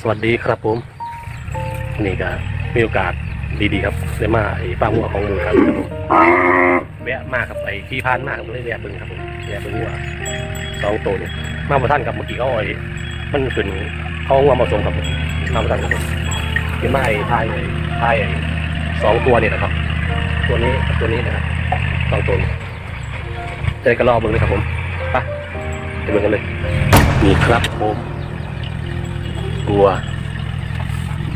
สวัสดีครับผมนี่ก็มีโอกาสดีๆครับได้มาไอ้ป้าหัวของหมูครับครับผมแวะมากครับไอ้ที่พานมากเลยแวะเบึงครับผมแวะเบึงว่าสองตัวเนี่ยมาประท่านกับเมื่อกี้เขาเอาไอ้มันขึ้นเขาเอามาผสมครับผมมาประท่านครับผมเห็นไมาไอ้ทายไอ้ทายสองตัวเนี่ยนะครับ ตัวนี้กับตัวนี้นะครับสองตัวเจอกันรอเบึงเลยครับผมไปไปเบึงกันเลยนี่ครับผม ตัว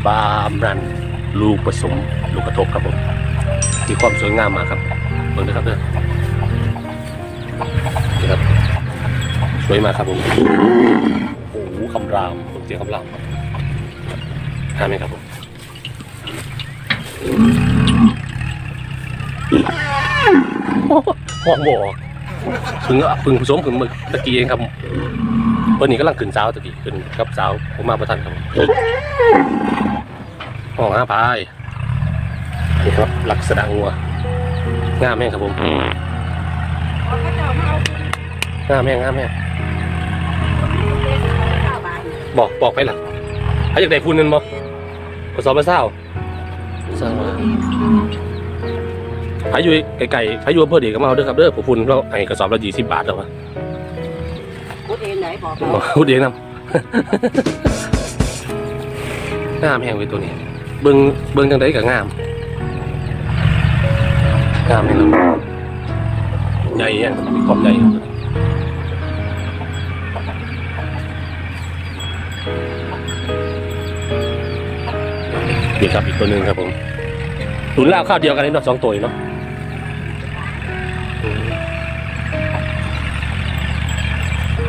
บามรัน ลูกผสม ลูกกระทบครับผมมีความสวยงามมากครับเบิ่งนะครับเด้อนี่ครับ สวยมากครับผมโอ้โหคำรามเสียงคำรามครับทานไหมครับผมห้องบ่อพึ่งเพึ่งผสมพึ่งเมื่อตะกี้เองครับ เพิ่นนี่กำลังขึ้นสาวตะกี้ขึ้นกับสาวผมมาประทันครับห้องห้าพายนี่ครับลักษณะงัวงามแม่งครับผมงามแม่งงามแม่งบอกบอกไปล่ะถ้าอยากได้พูนนึงบ่ผสมมาเศร้าสร้างมาพายุไก่ไก่พายุอำเภอดีก็มาเอาด้อครับเด้อผมพูนเราให้กระสอบละยี่สิบบาทแล้ววะ บอกอ๋อพูดเองนำงามแห้งไว้ตัวนี้ เบิ่งเบิ่งจังไดก็งามงามนี่ครับใหญ่ยังมีความใหญ่ครับนี่ครับอีกตัวหนึ่งครับผมตุนล่าวข้าวเดียวกันเลยเนาะสองตัวเนาะ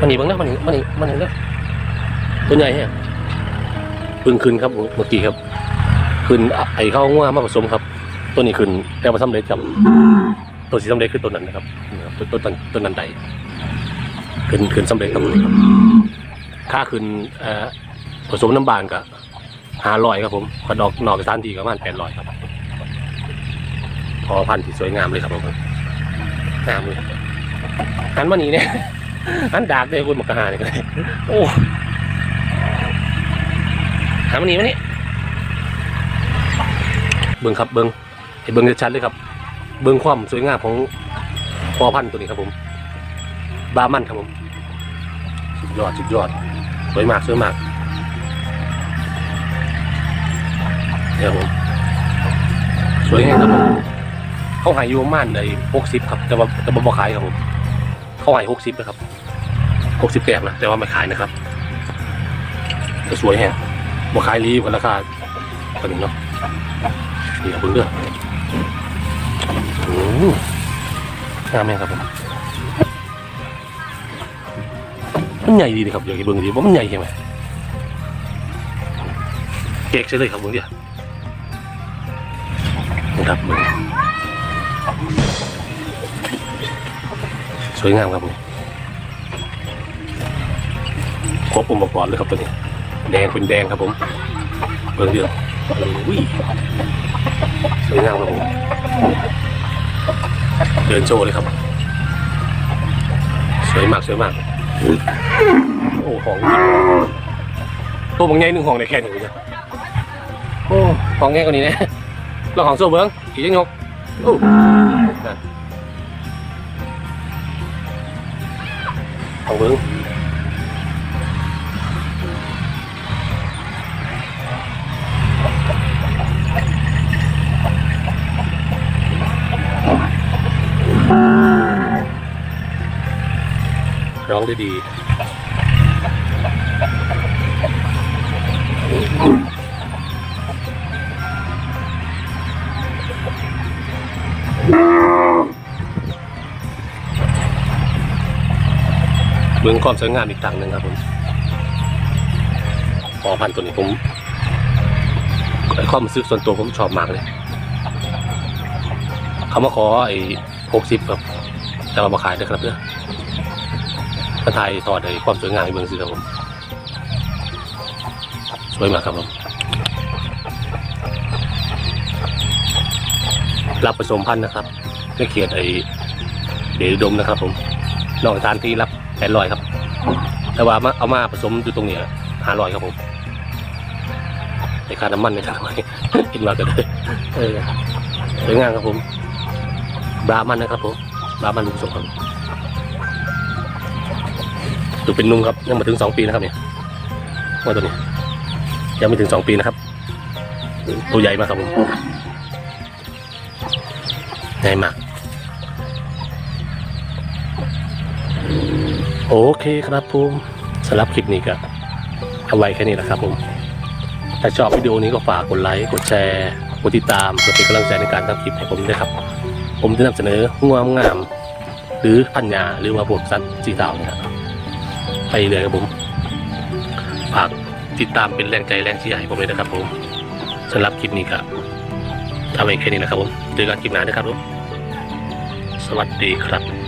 มันหนีบ้างนะมันหนีมันหนีมันหนีเนาะตัวใหญ่เนี่ยพิ่งขึ้นครับเมื่อกี้ครับ ขึ้นไอ้ข้าวง่วมาผสมครับ ตัวนี้ขึ้นแต่ว่าสำเร็จครับ ตัวสีสำเร็จคือตัวนั้นนะครับตัวตัวตัวนั้นใดขึ้นขึ้นสำเร็จครับค่าขึ้นผสมน้ำบานกับห้าร้อยครับผมกระดอกหนอกสถานที่ก็ประมาณแปดร้อยครับ พอพันธุ์ที่สวยงามเลยครับผมงามเลยหันมานี่เนี่ย หันดากเลยคุณหมกกระหานี่ก็ได้โอ้หันมานี่มานี่เบิ้งครับเบิ้งให้เบิ้งชัดเลยครับ เบิ้งความสวยงามของพอพันธุ์ตัวนี้ครับผม บามันครับผมสุดยอดสุดยอดสวยมากสวยมากเนี่ยครับผมสวยงามครับผมเขาหายอยู่ประมาณในหกสิบครับแต่ว่าแต่ว่าบ่ขายครับผม เขาใหายหกสิบนะครับหกสิบแปดนะแต่ว่าไม่ขายนะครับก็สวยแฮะบ่ขายรีบกันราคาตัวนี้เนาะนี่ครับเพิ่งเด้อโอ้งามแม่ครับผมมันใหญ่ดีนะครับอยากให้เบิ่งดีว่ามันใหญ่ใช่ไหมเก๊กใช่เลยครับเบิ่งเดียนะครับเบิ่ง สวยงามครับผมครบองค์ประกอบเลยครับตัวนี้ แดงเป็นแดงครับผมเบิ่งเดือดอุ้ยสวยงามครับผมเดินโชว์เลยครับ สวยมากสวยมาก โอ้ของจริงตัวบางใหญ่หนึ่งห้องในแค่นี้จ้ะโอ้ของแง่กว่านี้นะเราของโซ่เบิ้งอีกยังยกโอ้ เอาเบิ้งร้องได้ดี เบื้องความสวยงามอีกต่างหนึ่งครับผมพอพันตัวนี้ผมไอ้ความรู้สึกส่วนตัวผมชอบมากเลยเขามาขอไอ้หกสิบครับแต่ว่ามาขายนะครับเพื่อมาถ่ายทอดไอ้ความสวยงามในเมืองสิครับผมสวยมากครับผมรับผสมพันธุ์นะครับในเขตไอ้เดชอุดมนะครับผมนอกสถานที่รับ แปดร้อยครับ แต่ว่ามาเอามาผสมอยู่ตรงนี้ห้าร้อยครับผมในค่าน้ำมันในทางไหนกินมากันเลยเออสวยงามครับผมบรามันนะครับผมบรามันลุงสมครับดูเป็นนุ่มครับยังมาถึงสองปีนะครับเนี่ยว่าตัวนี้ยังไม่ถึงสองปีนะครับ ตัวใหญ่มากครับผมใหญ่มาก โอเคครับผมสำหรับคลิปนี้ก็เอาไว้แค่นี้แหละครับผมถ้าชอบวิดีโอนี้ก็ฝากกดไลค์กดแชร์กดติดตามเพื่อเป็นกำลังใจในการทำคลิปให้ผมด้วยครับ ผมจะนำเสนองวามงาม หรือพันยาหรือว่าพวกสัตว์สีดาวเนี่ยครับไปเลยครับผมฝากติดตามเป็นแรงใจแรงเชียร์ให้ผมเลยนะครับผมสำหรับคลิปนี้ครับเอาไว้แค่นี้นะครับผมเจอกันคลิปหน้านะครับผมสวัสดีครับ